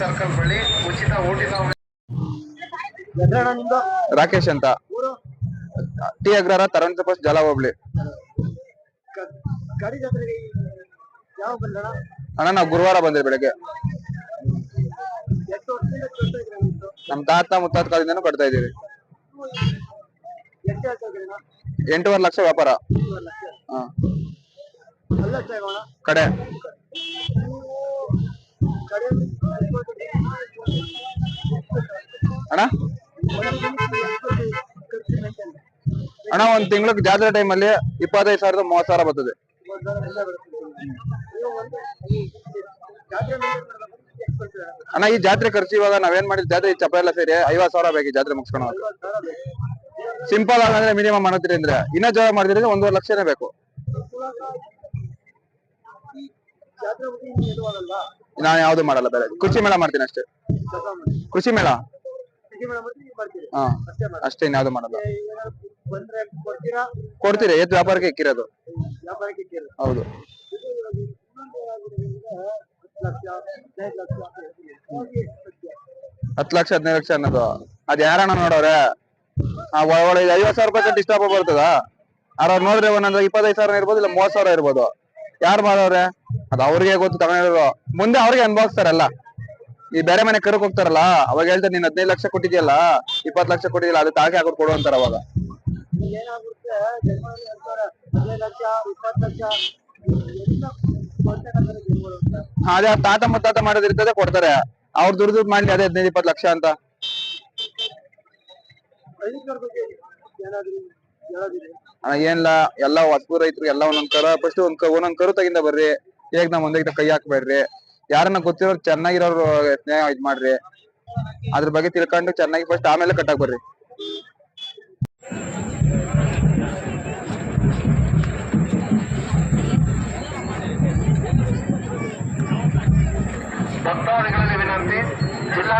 Circle ಬಳಿ ಉಚಿತ ರಾಕೇಶ್ ಅಂತ. ಟಿ ಅಗ್ರಹಾರ ತರಂತ ಪೋಸ್ಟ್ ಜಲ ಹೋಗ್ಲಿ ಅಣ್ಣ, ನಾವು ಗುರುವಾರ ಬಂದ್ರಿ ಬೆಳಗ್ಗೆ. ನಮ್ ತಾತ ಮುತ್ತಾತ ಕಾಲದಿಂದನೂ ಕಟ್ತಾ ಇದೀವಿ ಎಂಟೂವರೆ ಲಕ್ಷ ವ್ಯಾಪಾರ. ಕಡೆ. ಅಣ್ಣ? ಅಣ್ಣ, ಒಂದ್ ತಿಂಗಳ ಜಾತ್ರೆ ಟೈಮಲ್ಲಿ ಇಪ್ಪತ್ತೈದು ಸಾವಿರದ ಮೂವತ್ ಸಾವಿರ ಬರ್ತದೆ. ಅಣ್ಣ, ಈ ಜಾತ್ರೆ ಖರ್ಚು ಇವಾಗ ನಾವೇನ್ ಮಾಡಿದ್ ಜಾತ್ರೆ, ಈ ಚಪ್ಪ ಎಲ್ಲ ಸೇರಿ ಐವತ್ ಸಾವಿರ ಬೇಕು ಜಾತ್ರೆ ಮುಗಿಸ್ಕೊಂಡು ಸಿಂಪಲ್ ಆಗಂದ್ರೆ ಮಿನಿಮಮ್ ಮಾಡಿದ್ರಿ ಅಂದ್ರೆ ಇನ್ನ ಜೋರ ಮಾಡಿದ್ರೆ ಒಂದೂವರೆ ಲಕ್ಷನೇ ಬೇಕು. ನಾನು ಯಾವ್ದು ಮಾಡಲ್ಲ ಬೇರೆ. ಕೃಷಿ ಮೇಳ ಮಾಡ್ತೀನಿ ಅಷ್ಟೇ. ಕೃಷಿ ಮೇಳ? ಅಷ್ಟೇ ಇನ್ಯಾವ್ದು ಮಾಡಲ್ಲ. ಕೊಡ್ತೀರಾ? ಎದ್ದು ವ್ಯಾಪಾರಕ್ಕೆ ಇಕ್ಕಿರೋದು. ಹೌದು. ಹತ್ತು ಲಕ್ಷ, ಹದಿನೈದು ಲಕ್ಷ ಅನ್ನೋದು. ಅದ್ ಯಾರಣ್ಣ ನೋಡವ್ರೆ ಆ ಒಳಗಡೆ ಐವತ್ ಸಾವಿರ ರೂಪಾಯಿ ಕಟ್ಟಿ ಇಷ್ಟ ಬರ್ತದ? ಅವ್ರ ನೋಡ್ರಿ ಒಂದೊಂದು ಇಪ್ಪತ್ತೈದು ಸಾವಿರ ಇರ್ಬೋದು, ಇಲ್ಲ ಮೂವತ್ ಸಾವಿರ ಇರ್ಬೋದು. ಯಾರು ಮಾಡೋರೆ? ಅದ್ ಅವ್ರಿಗೆ ಗೊತ್ತು ತಗೊಂಡಿರೋ ಮುಂದೆ ಅವ್ರಿಗೆ ಅನ್ಭವಿಸ್ತಾರಲ್ಲ ಈ ಬೇರೆ ಮನೆ ಕರಕ್ ಹೋಗ್ತಾರಲ್ಲ ಅವಾಗ ಹೇಳ್ತಾರೆ ನೀನ್ ಹದಿನೈದು ಲಕ್ಷ ಕೊಟ್ಟಿದ್ಯಲ್ಲ ಇಪ್ಪತ್ ಲಕ್ಷ ಕೊಟ್ಟಿದ್ಯಲ್ಲ ಅದು ತಾಕೆ ಹಾಕೊಟ್ ಕೊಡು ಅಂತಾರ ಅವಾಗ. ಅದೇ ತಾತ ಮುತ್ತಾತ ಮಾಡೋದಿರ್ತದೆ ಕೊಡ್ತಾರೆ. ಅವ್ರ ದುಡ್ಡು ದುಡ್ಡು ಮಾಡ್ಲಿ ಅದೇ ಹದಿನೈದು ಇಪ್ಪತ್ತು ಲಕ್ಷ ಅಂತ. ಏನಿಲ್ಲ ಎಲ್ಲ ಹೊಸಬು ರೈತರು ಎಲ್ಲ ಒಂದೊಂದ್ ಕರ ಫಸ್ಟ್ ಒಂದ್ ಒಂದೊಂದ್ ಕರು ತಗಿಂದ ಬರ್ರಿ. ಹೇಗ್ ನಮ್ ಒಂದೇ ಕೈ ಹಾಕ್ಬೇಡ್ರಿ. ಯಾರನ್ನ ಗೊತ್ತಿರೋರು ಚೆನ್ನಾಗಿರೋರು ಸ್ನೇಹ ಇದ್ ಮಾಡ್ರಿ. ಅದ್ರ ಬಗ್ಗೆ ತಿಳ್ಕೊಂಡು ಚೆನ್ನಾಗಿ ಫಸ್ಟ್ ಆಮೇಲೆ ಕಟ್ಟಾಕ್ ಬರ್ರಿ. ಭಕ್ತಾದಿಗಳಲ್ಲಿ ವಿನಂತಿ, ಜಿಲ್ಲಾ